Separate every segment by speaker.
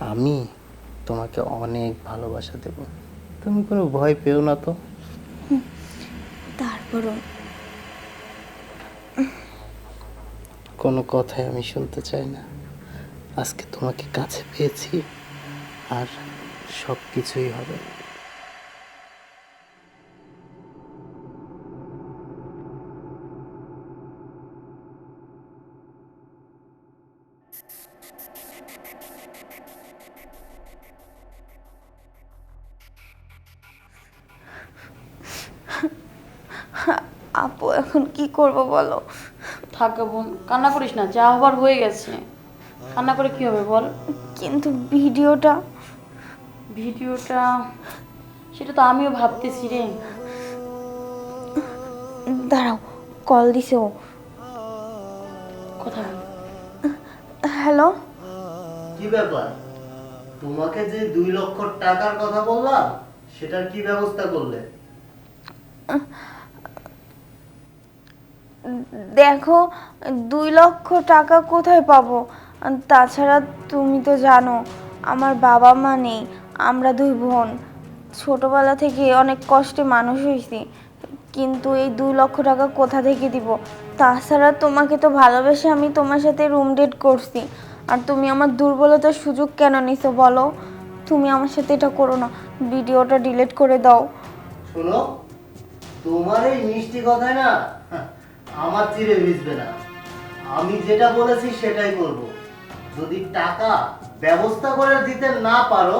Speaker 1: আমি তোমাকে অনেক ভালোবাসা দেব। তুমি কোনো ভয় পেও না তো?
Speaker 2: তারপরও।
Speaker 1: কোনো কথাই আমি শুনতে চাই না। আজকে তোমাকে কাছে পেয়েছি আর সব কিছুই হবে।
Speaker 2: আপু এখন কি করব বলো?
Speaker 3: থাক বোন কান্না করিস না যা হবার হয়ে গেছে। কান্না করে কি হবে বল?
Speaker 2: কিন্তু ভিডিওটা
Speaker 3: ভিডিওটা সেটা তো আমিও ভাবতেছি রে।
Speaker 2: দাঁড়াও কল দিছে ও।
Speaker 3: কথা
Speaker 2: হ্যালো?
Speaker 1: কি ব্যাপার? তোমাকে যে দুই লক্ষ টাকার কথা বললাম সেটার কি ব্যবস্থা করলে?
Speaker 2: দেখো দুই লক্ষ টাকা কোথায় পাবো? তাছাড়া তুমি তো জানো আমার বাবা মা নেই আমরা দুই বোন। ছোটবেলা থেকে অনেক কষ্টে মানুষ হয়েছি কিন্তু এই দুই লক্ষ টাকা কোথা থেকে দিব? তাছাড়া তোমাকে তো ভালোবেসে আমি তোমার সাথে রুম ডেট করছি। আর তুমি আমার দুর্বলতার সুযোগ কেন নিছো বলো? তুমি আমার সাথে এটা করো না ভিডিওটা ডিলিট করে দাও।
Speaker 1: শোনো তোমার এই মিষ্টি কথায় না হ্যাঁ, আমার চিরে ভিজবে না। আমি যেটা বলেছি সেটাই করব। যদি টাকা ব্যবস্থা করে দিতে না পারো,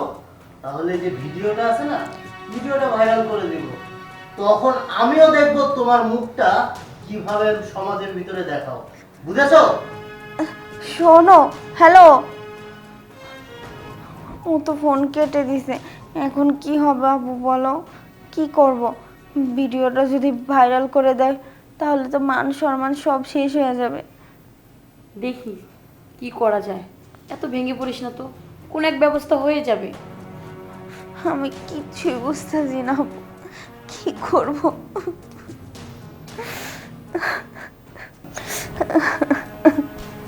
Speaker 1: তাহলে যে ভিডিওটা আছে না, ভিডিওটা ভাইরাল করে দিব। তখন আমিও দেখব তোমার মুখটা কীভাবে সমাজের ভিতরে দেখাও। বুঝেছ?
Speaker 2: শোনো, হ্যালো। ও তো ফোন কেটে দিছে। এখন কি হবে আবু বলো? কি করব? ভিডিওটা যদি ভাইরাল করে দেয় তাহলে তো মান সম্মান সব শেষ হয়ে যাবে।
Speaker 3: দেখি কি করা যায়? এত ভেঙে পড়িস না তো। কোন এক ব্যবস্থা হয়ে যাবে।
Speaker 2: আমি কিচ্ছুই বুঝতেছি না। কি করব?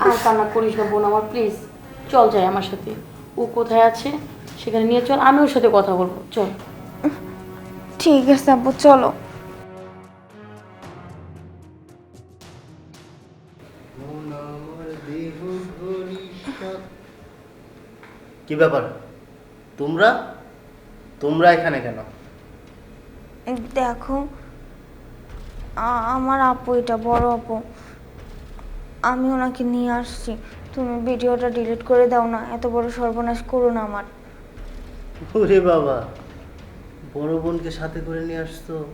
Speaker 3: আর কান্না করিস না বোন আমার প্লিজ চল যাই আমার সাথে। ও কোথায় আছে সেখানে নিয়ে চল আমি ওর সাথে কথা বলব। চল।
Speaker 2: ঠিক আছে আপু চলো।
Speaker 1: কি ব্যাপার? তোমরা? তোমরা এখানে কেন?
Speaker 2: দেখো আ- আমার আপু এটা বড় আপু। আমি ওনাকে নিয়ে আসছি। তুমি ভিডিওটা ডিলিট করে দাও না এত বড় সর্বনাশ করো না আমার।
Speaker 1: ওরে বাবা বড় বোনকে সাথে করে নিয়ে আসতো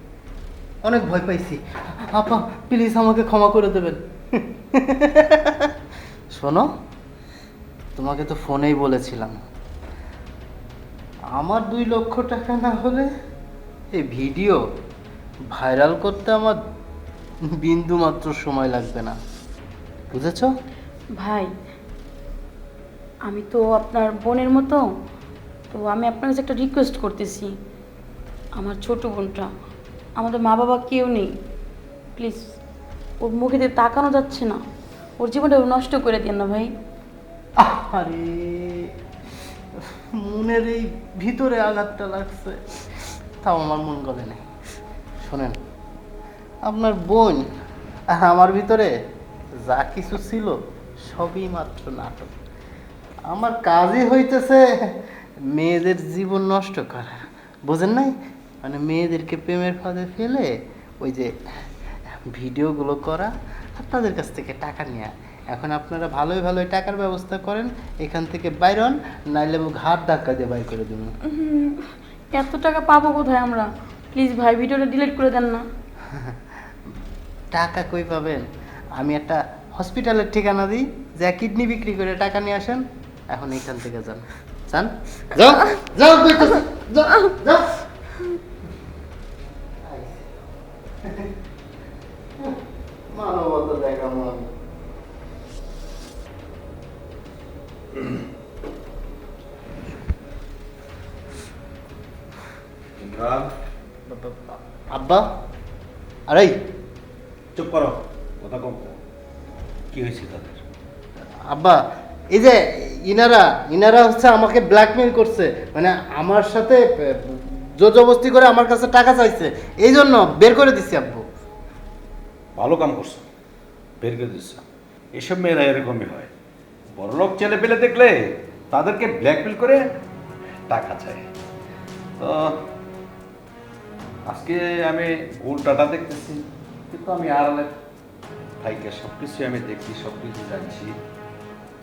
Speaker 1: অনেক ভয় পাইছি। আপা প্লিজ আমাকে ক্ষমা করে দেবেন। শোনো তোমাকে তো ফোনেই বলেছিলাম। আমার দুই লক্ষ টাকা না হলে এই ভিডিও ভাইরাল করতে আমার বিন্দু মাত্র সময় লাগবে না। বুঝেছ?
Speaker 3: ভাই, আমি তো আপনার বোনের মতো, তো আমি আপনার কাছে একটা রিকোয়েস্ট করতেছি। আমার ছোট বোনটা, আমাদের মা বাবা কেউ নেই। প্লিজ ওর মুখে দিয়ে তাকানো যাচ্ছে না। ওর জীবনটা নষ্ট করে দিন না ভাই।
Speaker 1: আরে মনের এই ভিতরে আঘাতটা লাগছে, তাও আমার মন গলে নেই। শোনেন, আপনার বোন আর আমার ভিতরে যা কিছু ছিল সবই মাত্র নাটক। আমার কাজই হইতেছে মেয়েদের জীবন নষ্ট করা। বোঝেন নাই? মানে মেয়েদেরকে প্রেমের ফাঁদে ফেলে ওই যে ভিডিওগুলো করা আর তাদের কাছ থেকে টাকা নেওয়া এখন আপনারা ভালোই ভালোই টাকার ব্যবস্থা করেন এখান থেকে বাইরন নাইলে ঘাট ধাক্কা দিয়ে বাই করে দেবো
Speaker 3: এত টাকা পাবো কোথায় আমরা? প্লিজ ভাই ভিডিওটা ডিলিট করে দেন না।
Speaker 1: টাকা কই পাবেন? আমি একটা হসপিটালের ঠিকানা দিই যা কিডনি বিক্রি করে টাকা নিয়ে আসেন এখন এখান থেকে যান। যান? যাও যাও যাও যাও। মানবতা দেখাবো আমি আব্বা? আরে
Speaker 4: চুপ করো কথা কম। কি হয়েছে তাদের?
Speaker 1: আব্বা এই যে ইনারা ইনারা হচ্ছে আমাকে ব্ল্যাকমেল করছে। মানে আমার সাথে জোজবস্তি করে আমার কাছে টাকা চাইছে। এই জন্য বের করে দিচ্ছি আব্বু।
Speaker 4: ভালো কাম করছ। বের করে দিচ্ছ এসব মেয়েরা এরকমই হয়। বড়লোক ছেলে পেলে দেখলে তাদেরকে ব্ল্যাকমেল করে টাকা চায়। তো আজকে আমি উল্টাটা দেখতেছি কিন্তু আমি আড়ালে ভাইকে সব কিছু আমি দেখছি সব কিছু জানছি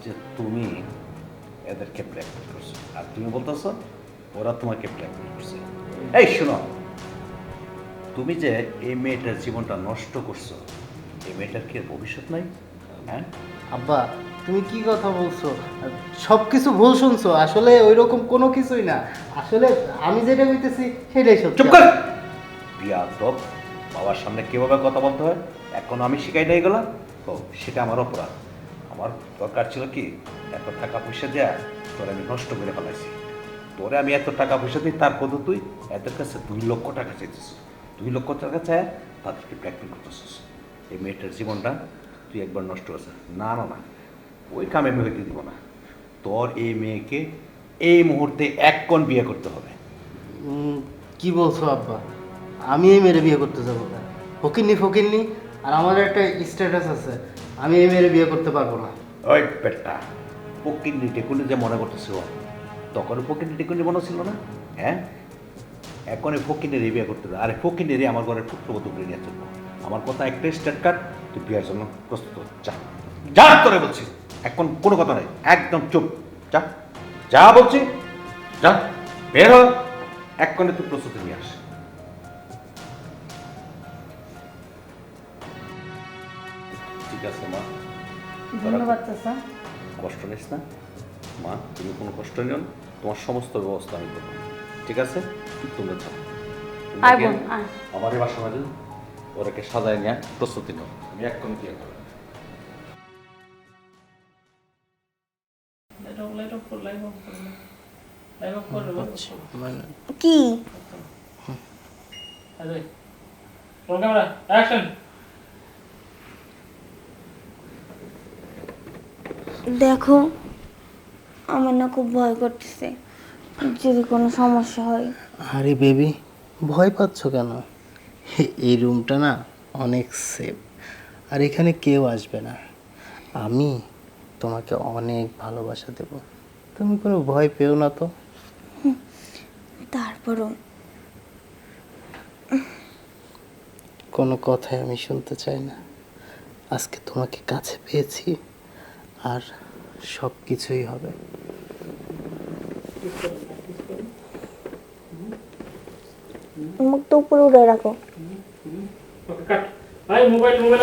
Speaker 4: যে তুমি এদেরকে ব্ল্যাকমেল করছ। আর তুমি বলতেছো ওরা তোমাকে ব্ল্যাকমেল করছে। এই শোনো। তুমি যে এই মেয়েটার জীবনটা নষ্ট করছ এই মেয়েটার কি ভবিষ্যৎ নাই? হ্যাঁ?
Speaker 1: আব্বা তুমি কি কথা বলছো? সব কিছু ভুল শুনছো। আসলে ওই রকম কোনো কিছুই না। আসলে আমি যেটা বলতেছি সেটাই সত্যি।
Speaker 4: চুপ কর! বিয়াদব বাবার সামনে কীভাবে কথা বলতে হয়, এখন আমি শিখাই নাই গেলাম তো সেটা আমার অপরাধ। আমার দরকার ছিল কি, এত টাকা পয়সা দেয়া তোর আমি নষ্ট করে ফেলাইছি। তোরে আমি এত টাকা পয়সা দিই তারপর তো তুই এদের কাছে দুই লক্ষ টাকা চাইছিস দুই লক্ষ টাকা চায় তাদেরকে ব্ল্যাকমেল করতেছিস। এই মেয়েটার জীবনটা তুই একবার নষ্ট করেছিস না না না, ওই কামে আমি হইতে দিব না। তোর এই মেয়েকে এই মুহূর্তে এক কোণ বিয়ে করতে হবে।
Speaker 1: কি বলছো আব্বা? আমি এই মেয়ের বিয়ে করতে যাব। না ফকিরনি ফকিরনি আর আমার একটা স্ট্যাটাস আছে। আমি এই মেয়ের বিয়ে করতে পারব না।
Speaker 4: ওই পেটটা পকিন্নি টেকুনি যে মনে করতেছিল তখন পকিন্নি টেকুনি মনে ছিল না? হ্যাঁ? এখন এই ফকিনের বিয়ে করতে হবে আরে ফকিনের আমার ঘরের পুত্রবধূ করে নিয়ে চলবো। আমার কথা একটা স্টেট কার্ড তুই বিয়ের জন্য প্রস্তুত যা। যা তোরে বলছি, এখন কোনো কথা নাই, একদম চুপ। যা। যা বলছি, যা। বের হ এক্ষণে তুই প্রস্তুতি নিয়ে আস। ঠিক আছে মা।
Speaker 3: ধন্যবাদ চাচা।
Speaker 4: কষ্ট নিস না। মা তুমি কোনো কষ্ট নিও না। তোমার সমস্ত ব্যবস্থা আমি করব। ঠিক আছে? তুমি যাও। আমার এবার সময় দিন ওরাকে সাজায় নিয়ে প্রস্তুতি নাও। আমি এক্ষুনি দিয়ে করব
Speaker 1: মানে
Speaker 2: কি?
Speaker 5: ক্যামেরা অ্যাকশন
Speaker 2: দেখো আমার না খুব ভয় করতেছে যদি কোনো সমস্যা হয়।
Speaker 1: আরে বেবি ভয় পাচ্ছ কেন? এই রুমটা না অনেক সেফ আর এখানে কেউ আসবে না। আমি তোমাকে অনেক ভালোবাসা দেব। তুমি কোনো ভয় পেও না তো।
Speaker 2: তারপরও।
Speaker 1: কোনো কথাই আমি শুনতে চাই না। আজকে তোমাকে কাছে পেয়েছি। আর সব কিছুই হবে।
Speaker 2: মুখটা উপরে উঠে রাখো।
Speaker 5: কাট ভাই মোবাইল মোবাইল